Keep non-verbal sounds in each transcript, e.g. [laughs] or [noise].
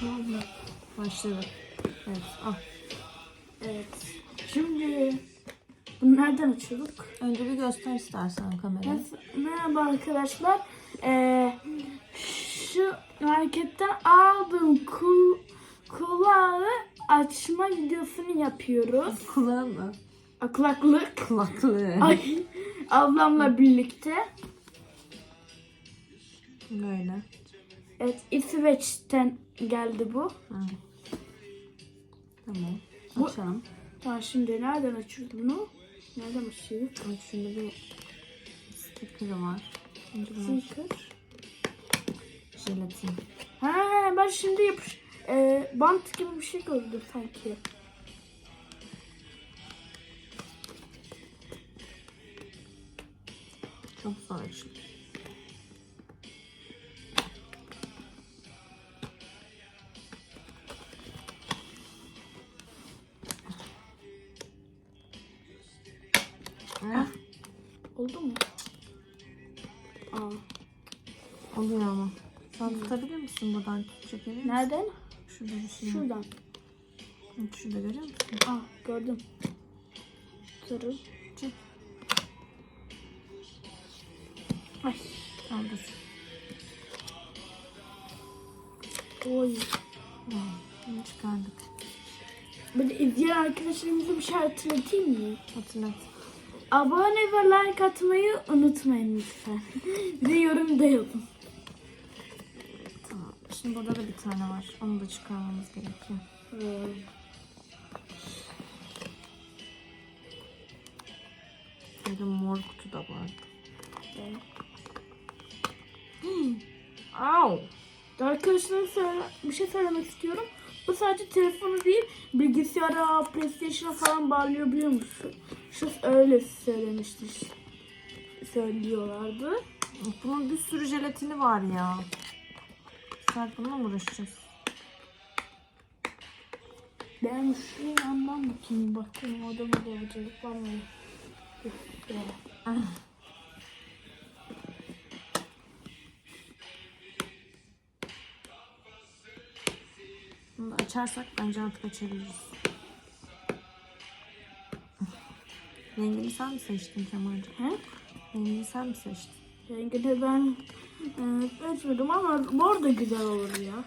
Tamam. Evet. Al. Evet. Şimdi bunu nereden açıyorduk? Önce bir göster istersen kamerayı. Merhaba arkadaşlar. Ee, şu marketten aldığım kul kulağı açma videosunu yapıyoruz. Kulağı mı? A, Kulaklık. Kulaklığı. Ay, ablamla birlikte. Böyle. Evet, İsveç'ten geldi bu. Ha. Tamam. Bu- Açalım. Tamam şimdi nereden açıyorduk bunu? Nereden açıyorduk? Bak şunda bir sticker'ı var. Önce bunu Sticker. jelatin. Ha ben şimdi yapış e, bant gibi bir şey gördüm sanki. Çok zor açılıyor. Ah, Oldu mu? Aa. oluyor ama. Sen tutabilir misin buradan çekebilir misin? Nereden? Şurada bir şey. Şuradan. Bak Şurada görüyor musun? Aa gördüm. Sarı. Çek. Ay. Kaldır. Oy. Tamam. Bunu çıkardık. Böyle izleyen arkadaşlarımıza bir şey hatırlatayım mı? Hatırlat. Abone ve like atmayı unutmayın lütfen. [laughs] bir de yorum da yapın. Tamam. Şimdi burada da bir tane var. Onu da çıkarmamız gerekiyor. Ee, Böyle mor kutu da var. evet. [gasps] Au! Arkadaşlara söyle, bir şey söylemek istiyorum. Bu sadece telefonu değil, bilgisayara, PlayStation'a falan bağlıyor biliyor musun? Şu öyle söylemişti. Söylüyorlardı. Bunun bir sürü jelatini var ya. Sen bununla mı uğraşacağız? Ben şu yandan bakayım bakayım odama da olacak var mı? Bunu da açarsak bence artık açabiliriz. Rengini sen mi seçtin Kemal'cim? He? Rengini sen mi seçtin? Rengini ben e, seçmedim ama mor da güzel olur ya.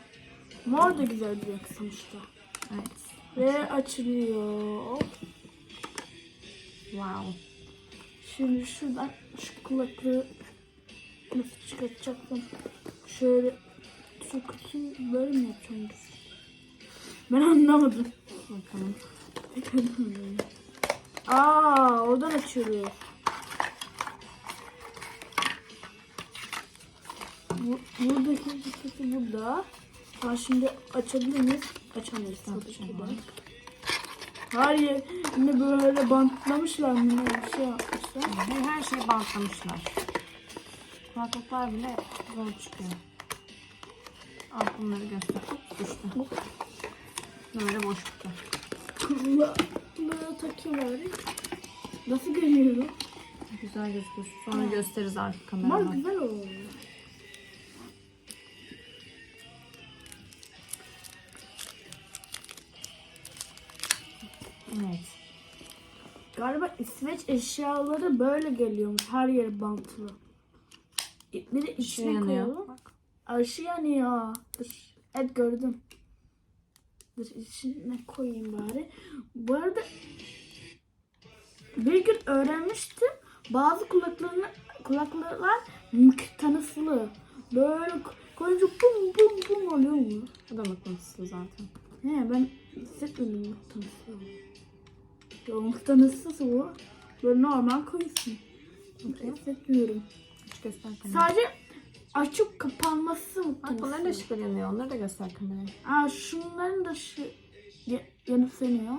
Mor da güzel bir renk sonuçta. Evet. Ve açılıyor. Wow. Şimdi şuradan şu kulaklığı nasıl çıkartacaktım? Şöyle şu kutuyu böyle mi yapacağım? Ben anlamadım. Bakalım. Anlamadım. Aa, oradan açıyoruz. Bu, buradaki kutusu burada. Ha şimdi açabilir miyiz? Açamayız tabii ki. Açamam. Hayır, yine böyle bantlamışlar mı? ne Bir şey yapmışlar. Her, her şeyi bantlamışlar. Kulaklıklar bile zor çıkıyor. Al bunları göster. Düştü. Böyle boş kutu. Kulaklığı takıyorlar. Nasıl görüyorum? Güzel gözüküyor. Sonra gösteririz arka Ama kameradan. güzel oldu. Evet. Galiba İsveç eşyaları böyle geliyormuş. Her yeri bantlı. Bir de içine Şey koyalım. Bak. Aşı yanıyor. Evet gördüm. Dur içine koyayım bari. Bu arada bir gün öğrenmiştim. Bazı kulaklarını kulaklıklar mıknatıslı. Böyle koyunca bum bum bum oluyor mu? Bu da mıknatıslı zaten. He ben hissetmedim mıknatısı. Yo mıknatısı bu. Böyle normal koyuyorsun. Hissetmiyorum. Hiç. Sadece açıp kapanması Bak bunların da mıknatısı. ışıklar yanıyor. Onları da göster kameraya. Aa şunların da şu ya- yanıp sönüyor.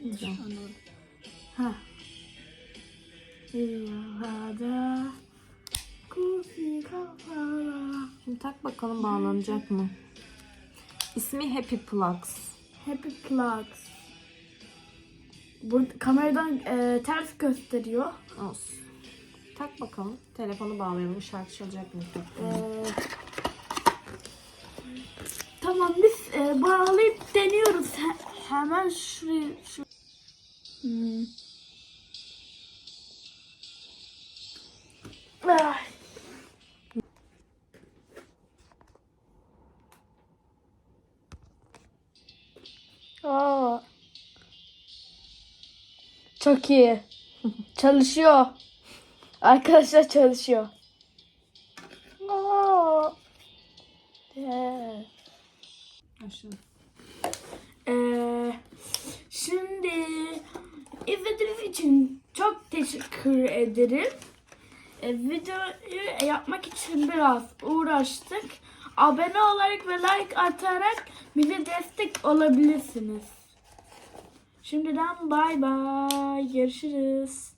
Güzel. Ha. Yıllarda kufi kafala. Şimdi tak bakalım bağlanacak mı? İsmi Happy Plugs. Happy Plugs. Burada kameradan e, ters gösteriyor. Olsun. Tak bakalım. Telefonu bağlayalım. Şarkı çalacak mı? E, tam bağlayıp deniyoruz. He- hemen şuraya şu. Hmm. Ay. Aa. Çok iyi. [laughs] Çalışıyor. Arkadaşlar çalışıyor. Ee, şimdi izlediğiniz için çok teşekkür ederim. Ee, videoyu yapmak için biraz uğraştık. Abone olarak ve like atarak bize destek olabilirsiniz. Şimdiden bay bay. Görüşürüz.